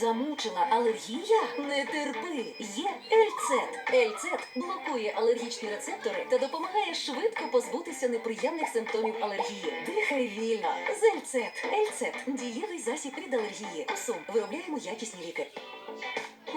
Замучила алергія? Не терпи. Є Ельцет. Ельцет блокує алергічні рецептори та допомагає швидко позбутися неприємних симптомів алергії. Дихай вільно. З Ельцет. Ельцет дієвий засіб від алергії. Сум. Виробляємо якісні ліки.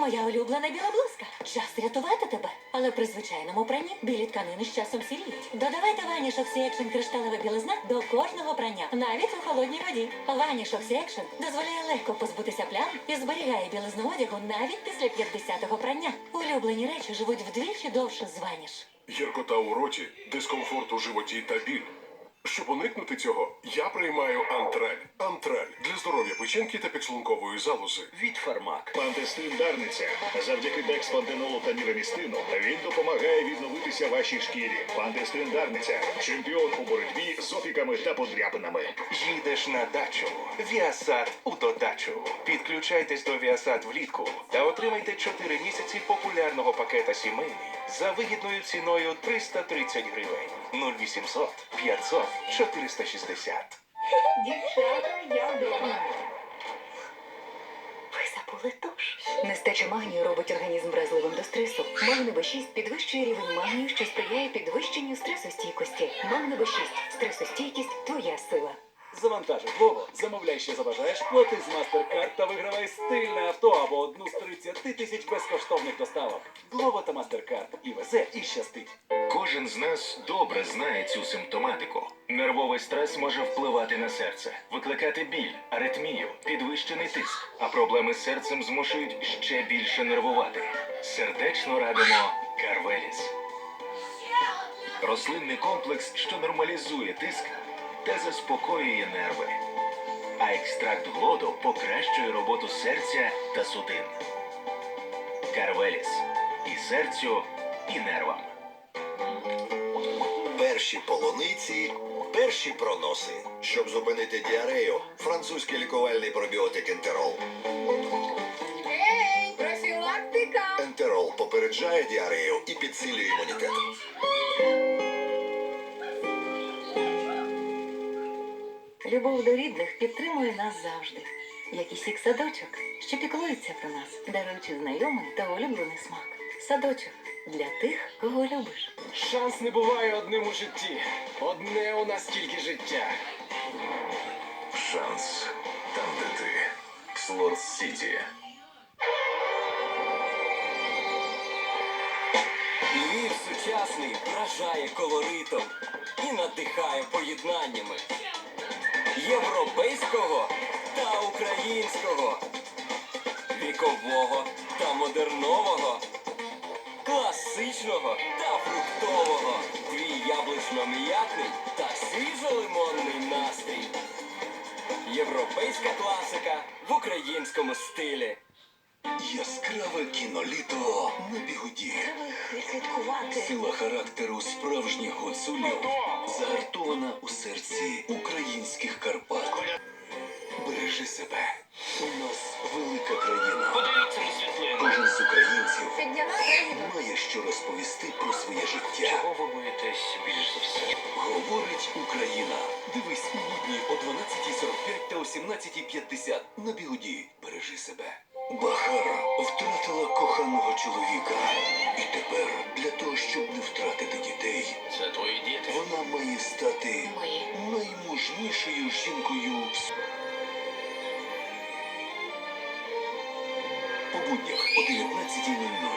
Моя улюблена біла блузка. Час рятувати тебе. Але при звичайному пранні білі тканини з часом сіріють. Додавайте Ваніш Оксіекшн кришталева білизна до кожного прання, навіть у холодній воді. Ваніш Оксіекшн дозволяє легко позбутися плям і зберігає білизну одягу навіть після 50-го прання. Улюблені речі живуть вдвічі довше з Ваніш. Гіркота у роті, дискомфорт у животі та біль. Щоб уникнути цього, я приймаю антраль. Антраль для здоров'я печінки та підшлункової залози. від Фармак. Пантестин Дарниця. Завдяки декспантенолу та мірамістину він допомагає відновитися вашій шкірі. Пантестин Дарниця. Чемпіон у боротьбі з опіками та подряпинами. Їдеш на дачу. Віасад у додачу. Підключайтесь до Віасад влітку та отримайте 4 місяці популярного пакета сімейний за вигідною ціною 330 гривень. 0800 500 460. Дівчата, я вдома. Ви забули туш. Нестача магнію робить організм вразливим до стресу. Магни Б6 підвищує рівень магнію, що сприяє підвищенню стресостійкості. Магни Б6 стресостійкість твоя сила. Завантажив Glovo, замовляй, що забажаєш, плати з MasterCard та вигравай стильне авто або одну з 30 тисяч безкоштовних доставок. Glovo та MasterCard. І везе, і щастить. Кожен з нас добре знає цю симптоматику. Нервовий стрес може впливати на серце, викликати біль, аритмію, підвищений тиск, а проблеми з серцем змушують ще більше нервувати. Сердечно радимо Карвеліс. Рослинний комплекс, що нормалізує тиск та заспокоює нерви. А екстракт глоду покращує роботу серця та судин. Карвеліс. І серцю, і нервам. Перші полуниці, перші проноси. Щоб зупинити діарею, французький лікувальний пробіотик Ентерол. Ей, профілактика! Ентерол попереджає діарею і підсилює імунітет. Любов до рідних підтримує нас завжди. Як і сік садочок, що піклується про нас, даруючи знайомий та улюблений смак. Садочок для тих, кого любиш. Шанс не буває одним у житті. Одне у нас тільки життя. Шанс там, де ти. Слот Сіті. Львів сучасний вражає колоритом і надихає поєднаннями європейського та українського, вікового та модернового, класичного та фруктового, твій яблучно-м'ятний та свіжо-лимонний настрій. Європейська класика в українському стилі. Яскраве кіноліто на бігуді. Сила характеру справжніх гуцулів загартована у серці українських що розповісти про своє життя. Чого ви боїтесь більш за все? Говорить Україна. Дивись у будні о 12.45 та о 17.50 на бігуді. Бережи себе. Бахара втратила коханого чоловіка. І тепер для того, щоб не втратити дітей, Це твої діти. вона має стати наймужнішою жінкою. в По буднях о 19.00 на.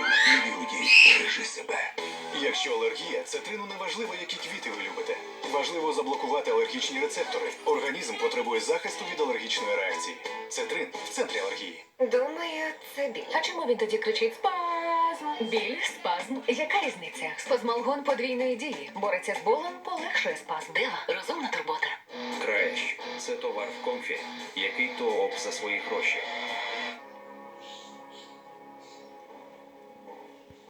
Бережи себе. Якщо алергія, цитрину не важливо, які квіти ви любите. Важливо заблокувати алергічні рецептори. Організм потребує захисту від алергічної реакції. Цитрин в центрі алергії. Думаю, це біль. А чому він тоді кричить спазм? Біль, спазм. Яка різниця? Спазмалгон подвійної дії. Бореться з болем, полегшує спазм. Дива, розумна турбота. Креш це товар в комфі, який то об за свої гроші.